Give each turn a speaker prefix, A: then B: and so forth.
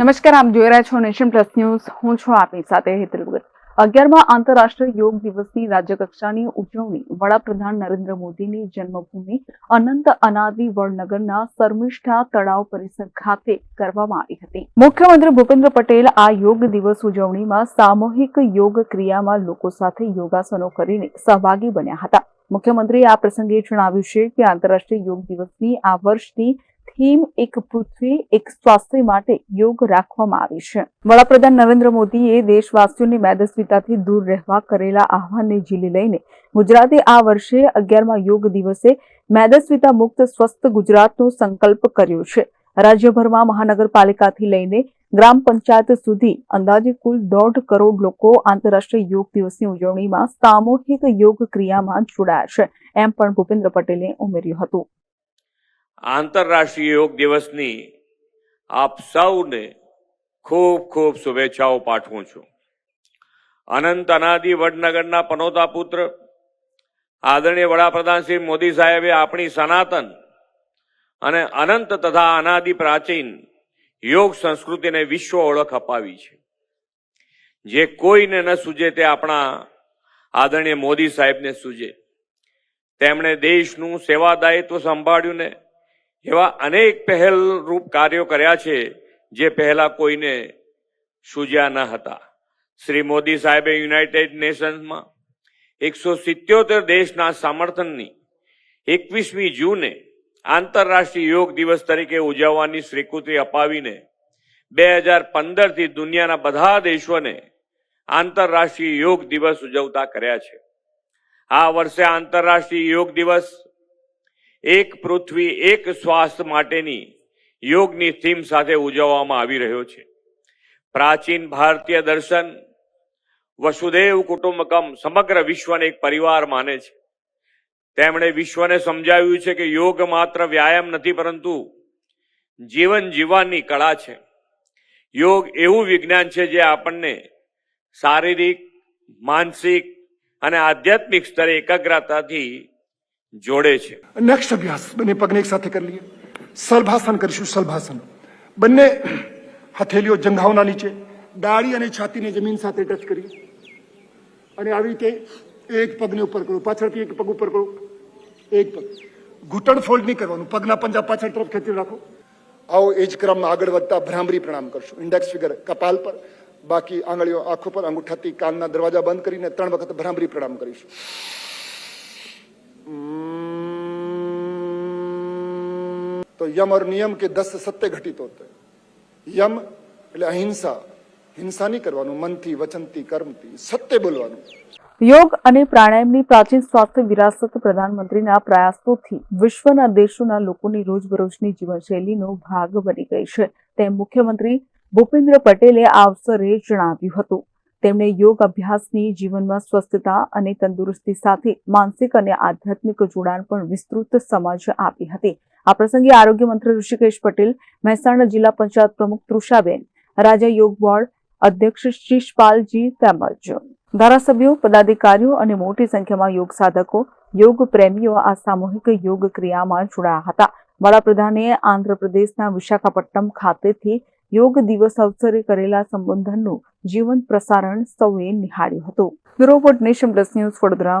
A: નમસ્કાર, આપ જોઈ રહ્યા છો નેશન પ્લસ ન્યૂઝ. હું છું આપની સાથે હેતલ ભગત. અગિયારમાં આંતરરાષ્ટ્રીય યોગ દિવસની રાજ્યકક્ષાની ઉજવણી. વડાપ્રધાન નરેન્દ્ર મોદીની જન્મભૂમિ અનંત અનાદિ વડનગરના શર્મિષ્ઠા તળાવ પરિસર ખાતે કરવામાં આવી હતી. મુખ્યમંત્રી ભૂપેન્દ્ર પટેલ આ યોગ દિવસ ઉજવણીમાં સામૂહિક યોગ ક્રિયામાં લોકો સાથે યોગાસનો કરીને સહભાગી બન્યા હતા. મુખ્યમંત્રીએ આ પ્રસંગે જણાવ્યું છે કે આંતરરાષ્ટ્રીય યોગ દિવસની આ વર્ષની થીમ એક પૃથ્વી, એક સ્વાસ્થ્ય માટે યોગ રાખવામાં આવી છે. વડાપ્રધાન નરેન્દ્ર મોદીએ દેશવાસીઓની મેદસ્વીતાથી દૂર રહેવા કરેલા આહવાનને ઝીલી લઈને ગુજરાતે આ વર્ષે અગિયારમાં યોગ દિવસે મેદસ્વીતા મુક્ત સ્વસ્થ ગુજરાતનો સંકલ્પ કર્યો છે. રાજ્યભરમાં મહાનગરપાલિકાથી લઈને ગ્રામ પંચાયત સુધી અંદાજે કુલ દોઢ કરોડ લોકો આંતરરાષ્ટ્રીય યોગ દિવસની ઉજવણીમાં સામૂહિક યોગ ક્રિયામાં જોડાયા છે, એમ પણ ભૂપેન્દ્ર પટેલે ઉમેર્યું હતું.
B: આંતરરાષ્ટ્રીય યોગ દિવસની આપ સૌને ખૂબ ખૂબ શુભેચ્છાઓ પાઠવું છું. અનંત અનાદિ વડનગરના પનોતા પુત્ર, આદરણીય વડાપ્રધાન શ્રી મોદી સાહેબે આપણી સનાતન અને અનંત તથા અનાદિ પ્રાચીન યોગ સંસ્કૃતિને વિશ્વ ઓળખ અપાવી છે. જે કોઈને ન સૂજે તે આપણા આદરણીય મોદી સાહેબને સૂજે. તેમણે દેશનું સેવા દાયિત્વ સંભાળ્યું ને એવા અનેક પહેલરૂપ કાર્યો કર્યા છે, જે પહેલા કોઈને સૂજ્યા ન હતા. શ્રી મોદી સાહેબે યુનાઇટેડ નેશન્સમાં એકસો સિત્યોતેર દેશના સમર્થનની એકવીસમી જૂને આંતરરાષ્ટ્રીય યોગ દિવસ તરીકે ઉજવવાની સ્વીકૃતિ અપાવીને બે હજાર પંદરથી દુનિયાના બધા દેશોને આંતરરાષ્ટ્રીય યોગ દિવસ ઉજવતા કર્યા છે. આ વર્ષે આંતરરાષ્ટ્રીય યોગ દિવસ એક પૃથ્વી, એક સ્વાસ્થ્ય માટેની યોગની થીમ સાથે ઉજવવામાં આવી રહ્યો છે. પ્રાચીન ભારતીય દર્શન વસુદેવ કુટુંબકમ સમગ્ર વિશ્વને એક પરિવાર માને છે. તેમણે વિશ્વને સમજાવ્યું છે કે યોગ માત્ર વ્યાયામ નથી, પરંતુ જીવન જીવવાની કળા છે. યોગ એવું વિજ્ઞાન છે જે આપણને શારીરિક, માનસિક અને આધ્યાત્મિક સ્તરે એકાગ્રતાથી જોડે છે.
C: નેક્સ્ટ અભ્યાસ. બંને પગને એક સાથે કરી લઈએ. સલભાસન કરીશું, સલભાસન. બંને હથેલીઓ જંઘાઓના નીચે દાળી અને છાતીને જમીન સાથે ટચ કરીએ. અને આવી રીતે એક પગને ઉપર કરો. પાછળથી એક પગ ઉપર કરો. એક પગ. ઘૂંટણ ફોલ્ડ નહીં કરવાનું. પગના પંજા પાછળ તરફ ખેંચી રાખો. આવો એ જ ક્રમમાં આગળ વધતા ભ્રામરી પ્રણામ કરશું. ઇન્ડેક્સ ફિગર કપાલ પર. બાકી આંગળીઓ આંખો પર, અંગૂઠાથી કાનના દરવાજા બંધ કરીને ત્રણ વખત ભ્રામરી પ્રણામ કરીશું. તો યમ ઓર નિયમ કે દસ સત્ય ઘટિત હોતે યમ એટલે અહિંસા હિંસા નહીં કરવાનું, મનથી, વચનથી, કર્મથી, સત્ય બોલવાનું.
A: યોગ અને પ્રાણાયામની પ્રાચીન સ્વાસ્થ્ય વિરાસત પ્રધાનમંત્રીના પ્રયાસોથી વિશ્વના દેશોના લોકોની રોજબરોજની જીવનશૈલીનો ભાગ બની ગઈ છે. તેમ મુખ્યમંત્રી ભૂપેન્દ્ર પટેલે આ અવસરે જણાવ્યું હતું. તેમણે યોગ અભ્યાસની જીવનમાં સ્વસ્થતા અને તંદુરસ્તી સાથે માનસિક અને આધ્યાત્મિક જોડાણ પણ વિસ્તૃત સમજ આપી હતી. આ પ્રસંગે આરોગ્ય મંત્રી ઋષિકેશ પટેલ, મહેસાણા જિલ્લા પંચાયત પ્રમુખ તૃષાબેન, રાજા યોગ બોર્ડ અધ્યક્ષ શીશપાલજી તેમજ ધારાસભ્યો, પદાધિકારીઓ અને મોટી સંખ્યામાં યોગ સાધકો, યોગ પ્રેમીઓ આ સામૂહિક યોગ ક્રિયામાં જોડાયા હતા. વડાપ્રધાને આંધ્રપ્રદેશના વિશાખાપટ્ટનમ ખાતેથી યોગ દિવસ અવસરે કરેલા સંબોધનનું જીવંત પ્રસારણ સૌએ નિહાળ્યું હતું. Bureau nation plus news Vadodara.